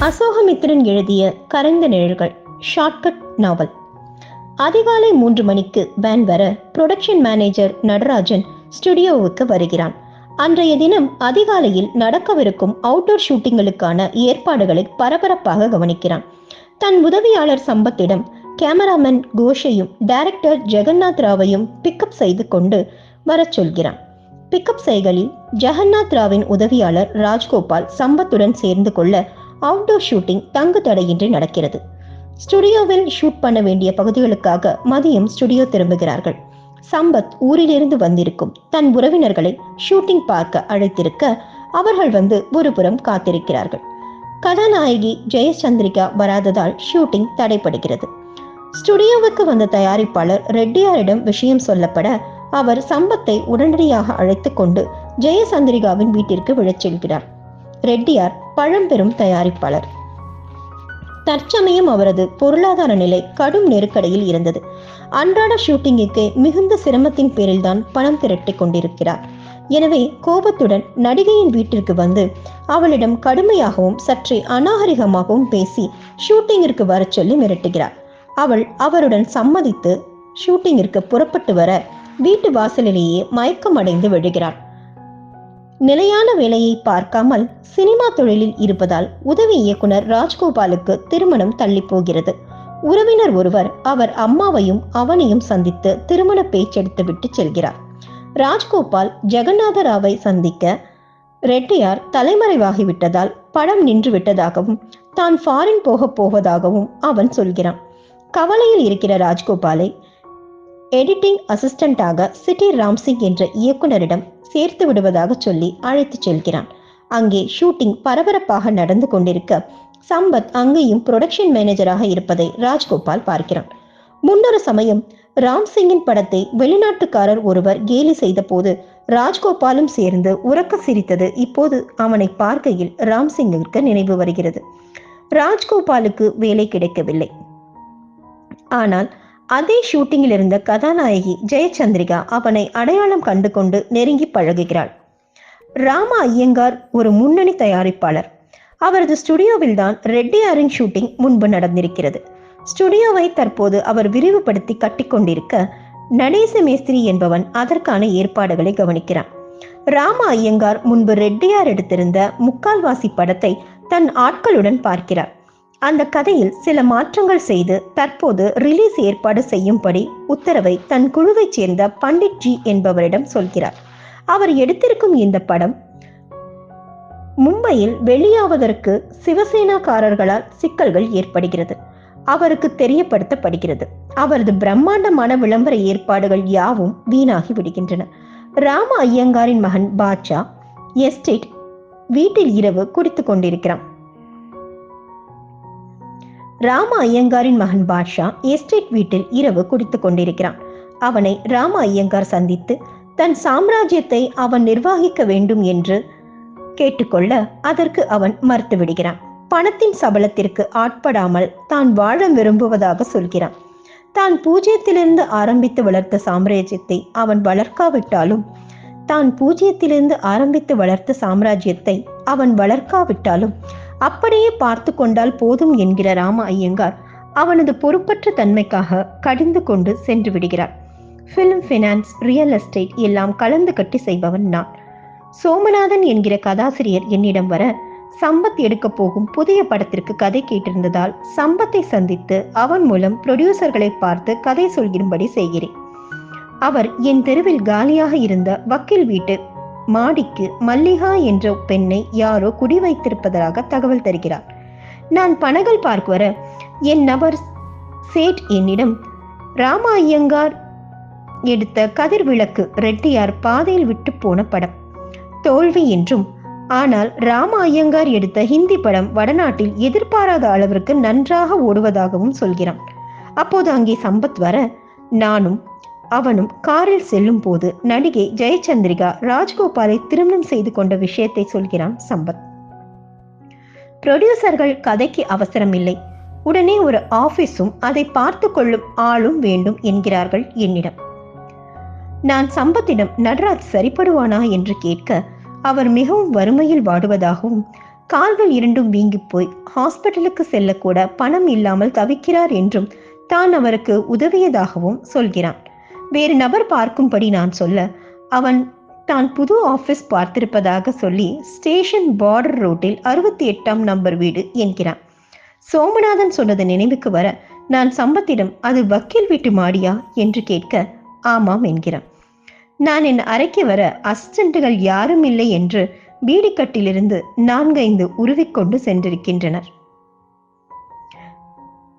அசோகமித்திரன் எழுதிய கரைந்த நிழல்கள் ஷார்ட்கட் நாவல் அதிகாலை மூன்று மணிக்கு வேன் வர புரொடக்ஷன் மேனேஜர் நடராஜன் ஸ்டுடியோவுக்கு வருகிறான். அன்றைய தினம் அதிகாலையில் நடக்கவிருக்கும் அவுட்டோர் ஷூட்டிங்களுக்கான ஏற்பாடுகளை பரபரப்பாக கவனிக்கிறான். தன் உதவியாளர் சம்பத்திடம் கேமராமேன் கோஷையும் டைரக்டர் ஜெகநாத் ராவையும் பிக்கப் செய்து கொண்டு வரச் சொல்கிறான். பிக்கப் செய்களில் ஜெகநாத் ராவின் உதவியாளர் ராஜ்கோபால் சம்பத்துடன் சேர்ந்து கொள்ள அவுட்டோர் ஷூட்டிங் தங்கு தடையின்றி நடக்கிறது. ஸ்டுடியோவில் ஷூட் பண்ண வேண்டிய பகுதிகளுக்காக மதியம் ஸ்டுடியோ திரும்புகிறார்கள். சம்பத் ஊரிலிருந்து வந்திருக்கும் தன் உறவினர்களை ஷூட்டிங் பார்க்க அழைத்திருக்க அவர்கள் வந்து ஒருபுறம் காத்திருக்கிறார்கள். கதாநாயகி ஜெயச்சந்திரிகா வராததால் ஷூட்டிங் தடைப்படுகிறது ஸ்டுடியோவுக்கு வந்த தயாரிப்பாளர் ரெட்டியாரிடம் விஷயம் சொல்லப்பட அவர் சம்பத்தை உடனடியாக அழைத்து கொண்டு ஜெயசந்திரிகாவின் வீட்டிற்கு விழச் செல்கிறார். ரெட்டியார் பழம்பெரும் தயாரிப்பாளர். தற்சமயம் அவரது பொருளாதார நிலை கடும் நெருக்கடியில் இருந்தது. அன்றாட ஷூட்டிங்குக்கு மிகுந்த சிரமத்தின் பேரில்தான் பணம் திரட்டிக் கொண்டிருக்கிறார். எனவே கோபத்துடன் நடிகையின் வீட்டிற்கு வந்து அவளிடம் கடுமையாகவும் சற்றே அநாகரிகமாகவும் பேசி ஷூட்டிங்கிற்கு வரச் சொல்லி மிரட்டுகிறார். அவள் அவருடன் சம்மதித்து ஷூட்டிங்கிற்கு புறப்பட்டு வர வீட்டு வாசலிலேயே மயக்கமடைந்து விழுகிறாள். நிலையான வேலையை பார்க்காமல் சினிமா தொழிலில் இருப்பதால் உதவி இயக்குனர் ராஜ்கோபாலுக்கு திருமணம் தள்ளி போகிறது உறவினர் ஒருவர் அவர் அம்மாவையும் அவனையும் சந்தித்து திருமண பேச்செடுத்து விட்டு செல்கிறார். ராஜ்கோபால் ஜெகநாத ராவை சந்திக்க ரெட்டியார் தலைமறைவாகிவிட்டதால் படம் நின்று விட்டதாகவும் தான் ஃபாரின் போக போவதாகவும் அவன் சொல்கிறான். கவலையில் இருக்கிற ராஜ்கோபாலை எடிட்டிங் அசிஸ்டண்டாக சிட்டி ராம்சிங் என்ற இயக்குனரிடம் சேர்த்து விடுவதாக சொல்லி அழைத்துச் செல்கிறான். அங்கே ஷூட்டிங் பரபரப்பாக நடந்து கொண்டிருக்க சம்பத் அங்கேயும் புரொடக்ஷன் மேனேஜராக இருப்பதை ராஜ்கோபால் பார்க்கிறான். முன்னொரு சமயம் ராம்சிங்கின் படத்தை வெளிநாட்டுக்காரர் ஒருவர் கேலி செய்த போது ராஜ்கோபாலும் சேர்ந்து உறக்க சிரித்தது. இப்போது அவனை பார்க்கையில் ராம்சிங்கிற்கு நினைவு வருகிறது. ராஜ்கோபாலுக்கு வேலை கிடைக்கவில்லை. ஆனால் அதே ஷூட்டிங்கில் இருந்த கதாநாயகி ஜெயச்சந்திரிகா அவனை அடையாளம் கண்டு கொண்டு நெருங்கி பழகுகிறாள். ராமா ஐயங்கார் ஒரு முன்னணி தயாரிப்பாளர். அவரது ஸ்டுடியோவில் தான் ரெட்டியாரின் ஷூட்டிங் முன்பு நடந்திருக்கிறது. ஸ்டுடியோவை தற்போது அவர் விரிவுபடுத்தி கட்டிக்கொண்டிருக்க நடேச மேஸ்திரி என்பவன் அதற்கான ஏற்பாடுகளை கவனிக்கிறான். ராமா ஐயங்கார் முன்பு ரெட்டியார் எடுத்திருந்த முக்கால்வாசி படத்தை தன் ஆட்களுடன் பார்க்கிறார். அந்த கதையில் சில மாற்றங்கள் செய்து தற்போது ரிலீஸ் ஏற்பாடு செய்யும்படி உத்தரவை தன் குழுவைச் சேர்ந்த பண்டிட் ஜி என்பவரிடம் சொல்கிறார். அவர் எடுத்திருக்கும் இந்த படம் மும்பையில் வெளியாவதற்கு சிவசேனாக்காரர்களால் சிக்கல்கள் ஏற்படுகிறது. அவருக்கு தெரியப்படுத்தப்படுகிறது. அவரது பிரம்மாண்டமான விளம்பர ஏற்பாடுகள் யாவும் வீணாகி விடுகின்றன. ராம ஐயங்காரின் மகன் பாட்ஷா எஸ்டேட் வீட்டில் இரவு குடித்து கொண்டிருக்கிறான். ராம ஐயங்காரின் மகன் பாட்ஷா எஸ்டேட் வீட்டில் இரவு குடித்துக் கொண்டிருக்கிறான். அவனை ராம ஐயங்கார் சந்தித்து தன் சாம்ராஜ்யத்தை அவன் நிர்வகிக்க வேண்டும் என்று கேட்டுக்கொள்ள அதற்கு அவன் மறுத்து விடுகிறான். பணத்தின் சபலத்திற்கு ஆட்படாமல் தான் வாழ விரும்புவதாக சொல்கிறான். தான் பூஜ்ஜியத்திலிருந்து ஆரம்பித்து வளர்த்த சாம்ராஜ்யத்தை அவன் வளர்க்காவிட்டாலும் தான் பூஜ்ஜியத்திலிருந்து ஆரம்பித்து வளர்த்த சாம்ராஜ்யத்தை அவன் வளர்க்காவிட்டாலும் அப்படியே பார்த்து கொண்டால் போதும் என்கிற ராம ஐயங்கார் அவனது பொறுப்பற்ற தன்மைக்காக கடிந்து கொண்டு சென்று விடுகிறார். ஃபிலிம் ஃபினான்ஸ் ரியல் எஸ்டேட் எல்லாம் கலந்து கட்டி செய்பவன் நான். சோமநாதன் என்கிற கதாசிரியர் என்னிடம் வர சம்பத் எடுக்க போகும் புதிய படத்திற்கு கதை கேட்டிருந்ததால் சம்பத்தை சந்தித்து அவன் மூலம் ப்ரொடியூசர்களை பார்த்து கதை சொல்கிறும்படி செய்கிறேன். அவர் என் தெருவில் காலியாக இருந்த வக்கீல் வீட்டு மாடிக்கு மல்லிகா என்ற பெண்ணை யாரோ குடி வைத்திருப்பதாக தகவல் தருகிறார். நான் பனகல் பார்க்க வர என் நபர் சேட் என்னிடம் ராமா ஐயங்கார் எடுத்த கதிர் விளக்கு ரெட்டியார் பாதையில் விட்டு போன படம். தோல்வி என்றும் ஆனால் ராம ஐயங்கார் எடுத்த ஹிந்தி படம் வடநாட்டில் எதிர்பாராத அளவிற்கு நன்றாக ஓடுவதாகவும் சொல்கிறான். அப்போது அங்கே சம்பத் வர நானும் அவனும் காரில் செல்லும் போது நடிகை ஜெயச்சந்திரிகா ராஜ்கோபாலை திருமணம் செய்து கொண்ட விஷயத்தை சொல்கிறான் சம்பத். ப்ரொடியூசர்கள் கதைக்கு அவசரம் இல்லை. உடனே ஒரு ஆபீஸும் அதை பார்த்து கொள்ளும் ஆளும் வேண்டும் என்கிறார்கள் என்னிடம். நான் சம்பத்திடம் நடராஜ் சரிப்படுவானா என்று கேட்க அவர் மிகவும் வறுமையில் வாடுவதாகவும் கால்கள் இரண்டும் வீங்கி போய் ஹாஸ்பிட்டலுக்கு செல்லக்கூட பணம் இல்லாமல் தவிக்கிறார் என்றும் தான் அவருக்கு உதவியதாகவும் சொல்கிறான். வேறு நபர் பார்க்கும்படி நான் சொல்ல அவன் தான் புது ஆஃபீஸ் பார்த்திருப்பதாக சொல்லி ஸ்டேஷன் பார்டர் ரோட்டில் அறுபத்தி எட்டாம் நம்பர் வீடு என்கிறான். சோமநாதன் சொன்னது நினைவுக்கு வர நான் சம்பத்திடம் அது வக்கீல் வீட்டு மாடியா? என்று கேட்க ஆமாம் என்கிறான். நான் என் அறைக்கு வர அசிஸ்டண்ட்டுகள் யாரும் இல்லை என்று பீடிக்கட்டிலிருந்து நான்கைந்து உருவிக்கொண்டு சென்றிருக்கின்றனர்.